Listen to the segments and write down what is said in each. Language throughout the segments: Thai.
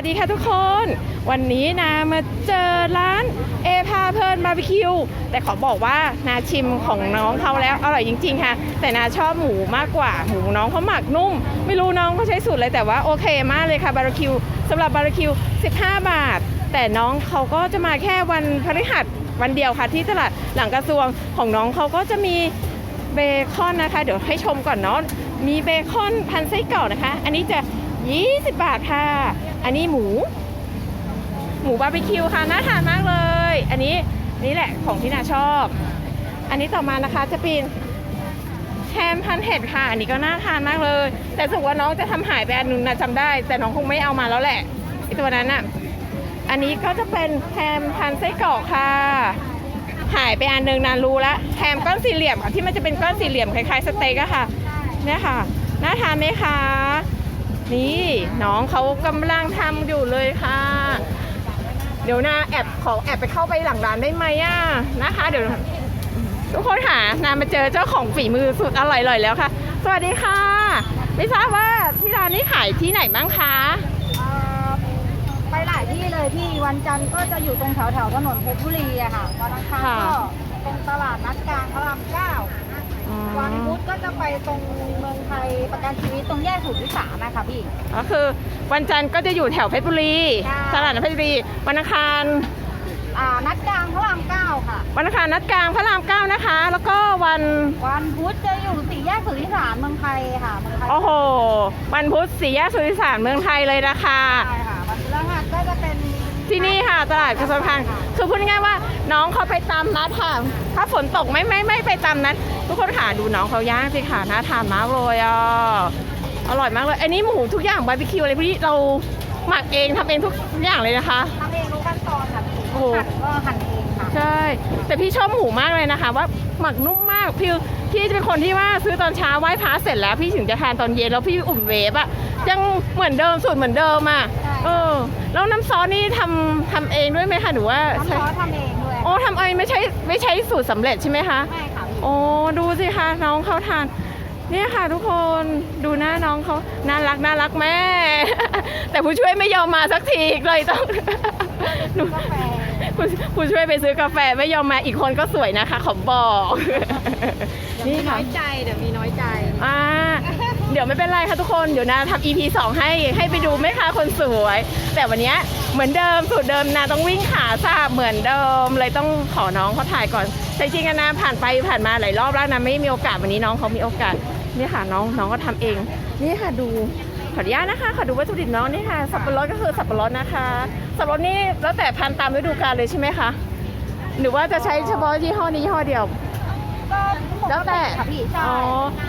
วัสดีค่ะทุกคน วันนี้นามาเจอร้านเอพาเพลินบาร์บีคิวแต่ขอบอกว่านาชิมของน้องเขาแล้วอร่อยจริง ๆ ค่ะ แต่นาชอบหมูมากกว่าหมูน้องเขาหมักนุ่ม ไม่รู้น้องเขาใช้สูตรอะไรแต่ว่าโอเคมากเลยค่ะบาร์บีคิวสำหรับบาร์บีคิว 15 บาท แต่น้องเขาก็จะมาแค่วันพฤหัสวันเดียวค่ะที่ตลาดหลังกระทรวงของน้องเขาก็จะมีเบคอนนะคะ เดี๋ยวให้ชมก่อนเนาะมีเบคอนพันไส้กรอกนะคะ อันนี้จะ 20 บาทค่ะ อันนี้หมู หมูบาร์บีคิวค่ะน่าทานมากเลย อันนี้นี่แหละของที่นาชอบ อันนี้ต่อมานะคะจะเป็นแฮมพันเห็ดค่ะ อันนี้ก็น่าทานมากเลย แต่สึกว่าน้องจะทำหายไปอันนึงนะจำได้ แต่น้องคงไม่เอามาแล้วแหละไอตัวนั้นอะ อันนี้ก็จะเป็นแฮมพันไส้กรอกค่ะ หายไปอันหนึงนานรู้ล้วแฮมก้อนสี่เหลี่ยมค่ะที่มันจะเป็นก้อนสี่เหลี่ยมคล้ายๆสเต็กอะค่ะเนี่ยค่ะ น่าทานไหมคะ นี่น้องเขากำลังทำอยู่เลยค่ะ เดี๋ยวนาแอบขอแอบไปเข้าไปหลังร้านได้ไหมอะนะคะ เดี๋ยวทุกคนหานามาเจอเจ้าของฝีมือสุดอร่อยๆแล้วค่ะ สวัสดีค่ะ ไม่ทราบว่าที่ร้านนี้ขายที่ไหนบ้างคะเอ่อไปหลายที่เลยพี่วันจันทร์ก็จะอยู่ตรงแถวแถวๆถนนเพชรบุรีอะค่ะวันอังคารค่ะก็ตรงตลาดนัดกลางพระรามเก้า อืม วันพุธ ก็จะไปตรงเมืองไทยประกันชีวิตตรงแยกสุทธิสารนะคะพี่ ก็คือวันจันทร์ก็จะอยู่แถวเพชรบุรีค่ะตลาดนัดเพชรบุรีวันอังคารอ่านัดกลางพระรามเก้าค่ะ วันอังคารนัดกลางพระรามเก้านะคะ แล้วก็วันวันพุธจะอยู่สี่แยกสุทธิสารเมืองไทยค่ะเมืองไทย โอ้โหวันพุธสี่แยกสุทธิสารเมืองไทยเลยนะคะ ใช่ค่ะวันพฤหัสก็จะเป็น ที่นี่ค่ะ ตลาดกระทรวงการคลังคือพูดง่ายๆว่าน้องเขาไปตามนัดค่ะถ้าฝนตกไม่ไม่ไม่ไปตามนัดทุกคนค่ะดูน้องเขาย่างสิค่ะน่าทานมากเลยอะอร่อยมากเลย อันนี้หมูทุกอย่างบาร์บีคิวอะไรพวกนี้เราหมักเองทำเองทุกอย่างเลยนะคะทำเองทุกขั้นตอนค่ะ โอ้โหหั่นก็หั่นเองค่ะ ใช่ แต่พี่ชอบหมูมากเลยนะคะ ว่าหมักนุ่มมากพี่พี่จะเป็นคนที่ว่าซื้อตอนเช้าไหว้พระเสร็จแล้วพี่ถึงจะทานตอนเย็นแล้วพี่อุ่นเวฟอะยังเหมือนเดิมสูตรเหมือนเดิมอะใช่ เออ แล้วน้ำซอสนี่ทำทำเองด้วยไหมคะหรือว่าน้ำใช้ซอสทำเองด้วย โอ้ทำเองไม่ใช่ไม่ใช่สูตรสำเร็จใช่ไหมคะ ไม่ค่ะพี่ โอ้ดูสิคะน้องเขาทาน เนี่ยค่ะทุกคนดูหน้าน้องเขาน่ารักน่ารักแม่ แต่ผู้ช่วยไม่ยอมมาสักทีเลยต้องดูกาแฟ ผู้ผู้ช่วยไปซื้อกาแฟไม่ยอมมาอีกคนก็สวยนะคะ ขอบอก นี่น้ค่ะอยใจเดี๋ยวมีน้อยใจ อ่าเดี๋ยวไม่เป็นไรค่ะทุกคนเดี๋ยวนาทำ EP 2 ให้ให้ไปดูไหมคะคนสวย แต่วันเนี้ยเหมือนเดิมสูตรเดิมนาต้องวิ่งขาซาบเหมือนเดิม เลยต้องขอน้องเขาถ่ายก่อนแต่จริงๆอะนาผ่านไปผ่านมาหลายรอบแล้วนะไม่มีโอกาสวันนี้น้องเขามีโอกาสนี่ค่ะน้องน้องก็ทำเอง นี่ค่ะดูขออนุญาตนะคะขอดูวัตถุดิบน้องนี่ค่ะสับปะรดก็คือสับปะรดนะคะ สับปะรดนี่แล้วแต่พันธุ์ตามฤดูกาลเลยใช่ไหมคะ หรือว่าจะใช้เฉพาะยี่ห้อนี้ยี่ห้อเดียวก็ปกแล้วแต่ค่ะพี่ใช่อ๋อ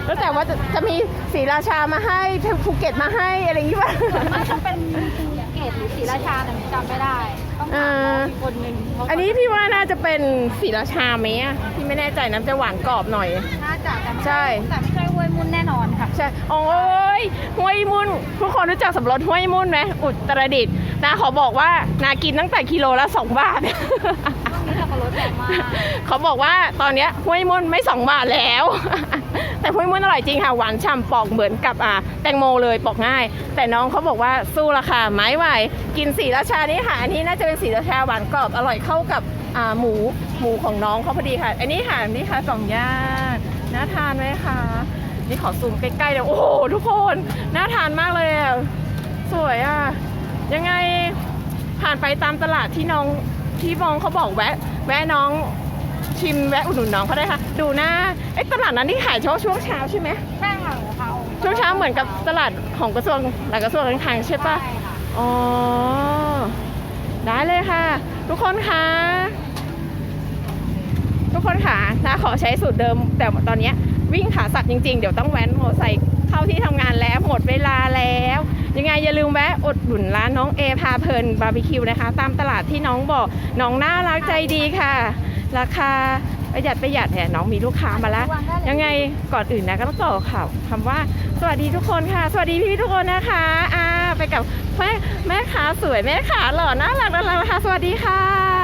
แล้วแต่ว่าจะจะมีสีราชามาให้ภูเก็ตมาให้อะไรอย่างงี้ป่ะมันจะเป็นภูเก็ตหรือศรีราชาแต่หนูจำไม่ได้ ต้องเอถามน้องออีกคนนึงเพราะอันนี้พี่ว่าน่าจะเป็นสีราชาไหมอะพี่ไม่แน่ใจน้ำจะหวานกรอบหน่อย น่าจะแต่ไม่ใช่ แต่ไม่ใช่ห้วยมุ่นแน่นอนค่ะ ใช่ โอ้ยห้วยมุ่นทุกคนรู้จักสำรสห้วยมุ่นไหมอุตรดิตถ์ นาขอบอกว่านากินตั้งแต่กิโลละสองบาท ช่วงนี้สับปะรดแพงมากเขาบอกว่าตอนเนี้ยห้วยมุ่นไม่สองบาทแล้ว แต่ห้วยมุ่นอร่อยจริงค่ะหวานฉ่ำปอกเหมือนกับอ่าแตงโมเลยปอกง่าย แต่น้องเขาบอกว่าสู้ราคาไม้ไหวกินสีราชานี่ค่ะอันนี้น่าจะเป็นสีราชาหวานกรอบอร่อยเข้ากับอ่าหมูหมูของน้องเขาพอดีค่ะ อันนี้ค่ะนี่ค่ะสองย่านน่าทานไหมคะนี่ขอซูมใกล้ๆเลยโอ้โหทุกคนน่าทานมากเลยอะสวยอะ ยังไงผ่านไปตามตลาดที่น้องที่มองเขาบอกแวะ แวะน้องชิมแวะอุดหนุนน้องเขาได้ค่ะ ดูหน้าไอ้ตลาดนั้นที่ขายเฉพาะช่วงเช้าใช่ไหมแป้งหลังของเขาช่วงเช้าเหมือนกับตลาดของกระทรวงหลักกระทรวงการคลังใช่ปะใช่ค่ะอ๋อได้เลยค่ะ ทุกคนคะทุกคนค่ะนาขอใช้สูตรเดิม แต่ตอนเนี้ยวิ่งขาสักจริงๆ เดี๋ยวต้องแว้นมอเตอร์ไซค์ เข้าที่ทำงานแล้วหมดเวลาแล้ว ยังไงอย่าลืมแวะอดหนุนร้านน้องเอพาเพลินบาร์บีคิวนะคะ ตามตลาดที่น้องบอกน้องน่ารักใจดีค่ะ ราคาประหยัดประหยัดเนี่ยน้องมีลูกค้ามาแล้ว ยังไงก่อนอื่นนะก็ต้องต่อข่าวคำว่า สวัสดีทุกคนค่ะ สวัสดีพี่ทุกคนนะคะอ่าไปกับแม่แม่ขาสวยแม่ขาหล่อน่ารักน่ารักนะคะสวัสดีค่ะ